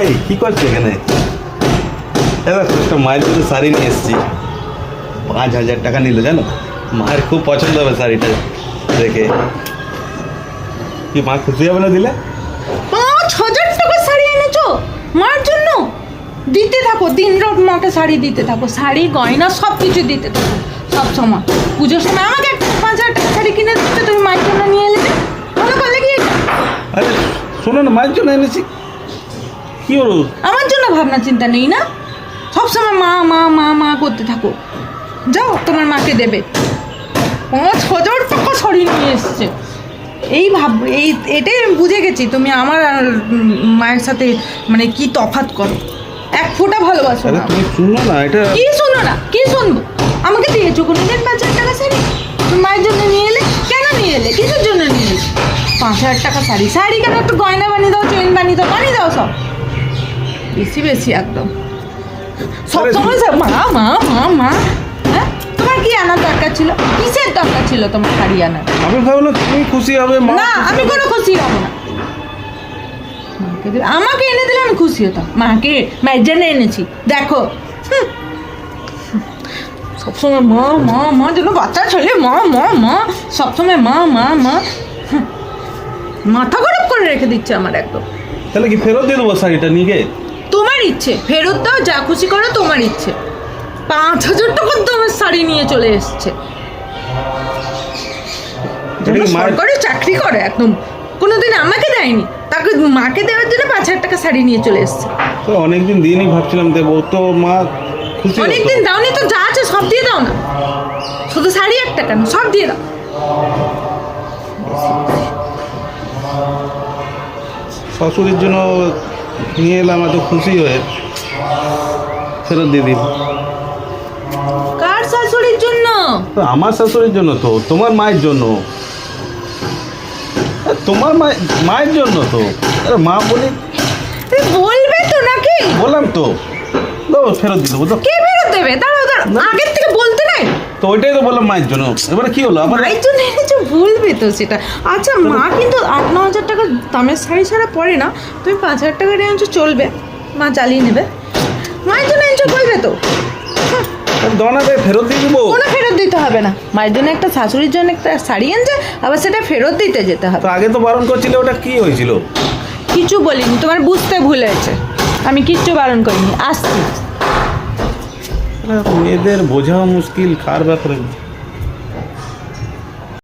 এই কি করছ এখানে? এ দেখো একটা মায়ের জন্য শাড়ি নিয়ে এসেছি। পাঁচ হাজার টাকা নিল জানো? মায়ের খুব পছন্দ হবে শাড়িটা দেখে। কি মা খুশি হবে না দিলে? পাঁচ হাজার টাকার শাড়ি এনেছো? মার জন্য? দিতে থাকো দিন রাত মাকে শাড়ি দিতে থাকো। শাড়ি গয়না সব কিছু দিতে থাকো। সব সময়। পুজোর সময় আমাকে একটা পাঁচ হাজার টাকা শাড়ি কিনে দিতে তুমি মায়ের জন্য নিয়ে এলে মনে করলে কি? আরে শোনো না মায়ের জন্য এনেছি। কি হলো? আমার জন্য ভাবনা চিন্তা নেই না। সবসময় মা মা মা মা করতে থাকো। যাও তোমার মাকে দেবে। পাঁচ হাজার টাকা শাড়ি নিয়ে এসছে। এই ভাব এই এটাই আমি বুঝে গেছি তুমি আমার আর মায়ের সাথে মানে কি তফাৎ করো। এক ফোঁটা ভালোবাসো না তুমি শুনো না এটা কি শোনো না? কি শুনব? আমাকে দিয়েছ কোনো দিন পাঁচ হাজার টাকা শাড়ি? তুমি মায়ের জন্য নিয়ে এলে? কেন নিয়ে এলে? কিসের জন্য নিয়ে এলে? পাঁচ হাজার টাকা শাড়ি। শাড়ি কেন একটু গয়না বানিয়ে দাও চেন বানিয়ে দাও বানিয়ে দাও সব। বেশি বেশি একদম। সব সময় সব মা মা মা মা। হ্যাঁ? তোমার কি আনার দরকার ছিল? কিসের দরকার ছিল তোমার শাড়ি আনার? আমি ভাবলাম তুমি খুশি হবে মা না আমি কোনো খুশি হব না। দিলে- আমাকে এনে দিলে আমি খুশি হতাম। মাকে মায়ের জন্য এনেছি। দেখো। সবসময় মা মা মা যেন বাচ্চা ছেলে মা মা মা। সবসময় মা মা মা। মাথা খারাপ করে রেখে দিচ্ছে আমার একদম। তাহলে কি ফেরত দিয়ে দেবো শাড়িটা নিয়ে? তোমার ইচ্ছে। ফেরত দাও যা খুশি করো তোমার ইচ্ছে। পাঁচ হাজার টাকার দামের শাড়ি নিয়ে চলে এসছে। সরকারি চাকরি করে একদম। কোনোদিন আমাকে দেয়নি। তাকে মাকে দেওয়ার জন্য পাঁচ হাজার টাকা শাড়ি নিয়ে চলে এসছে। তো অনেকদিন দিনই ভাবছিলাম দেবো। তো মা খুশি। অনেকদিন দাওনি তো যা আছে সব দিয়ে দাও না। শুধু শাড়ি একটা কেন? সব দিয়ে দাও। শাশুড়ির জন্য নিয়ে এলাম এত খুশি হয়ে ফেরত দিয়ে দিন কার শাশুড়ির জন্য? আমার শাশুড়ির জন্য তো তোমার মায়ের জন্য। তোমার মায়ের মায়ের জন্য তো। মা বলি বলবে তো নাকি? বললাম তো। দাও ফেরত দিয়ে দেবো কে ফেরত দেবে? দাঁড়াও দাঁড়াও। আগের থেকে বলতে তো ওইটাই তো বললাম মায়ের জন্য। এবারে কি হলো? আবার মায়ের জন্য এনেছো বলবে তো সেটা। আচ্ছা মা কিন্তু আট ন হাজার টাকা দামের শাড়ি ছাড়া পরে না। তুমি পাঁচ হাজার টাকা এনেছো চলবে। মা চালিয়ে নেবে। মায়ের জন্য এনেছো বলবে তো। দনাতে ফেরত দিয়ে দেবো? কোনো ফেরত দিতে হবে না। মায়ের জন্য একটা শাশুড়ির জন্য একটা শাড়ি আনছে আবার সেটা ফেরত দিতে যেতে হবে। তো আগে তো বারণ করছিলে ওটা কি হয়েছিল? কিছু বলিনি তোমার বুঝতে ভুল হয়েছে। আমি কিচ্ছু বারণ করিনি। আসছি। মেয়েদের বোঝা মুশকিল কার ব্যাপারে?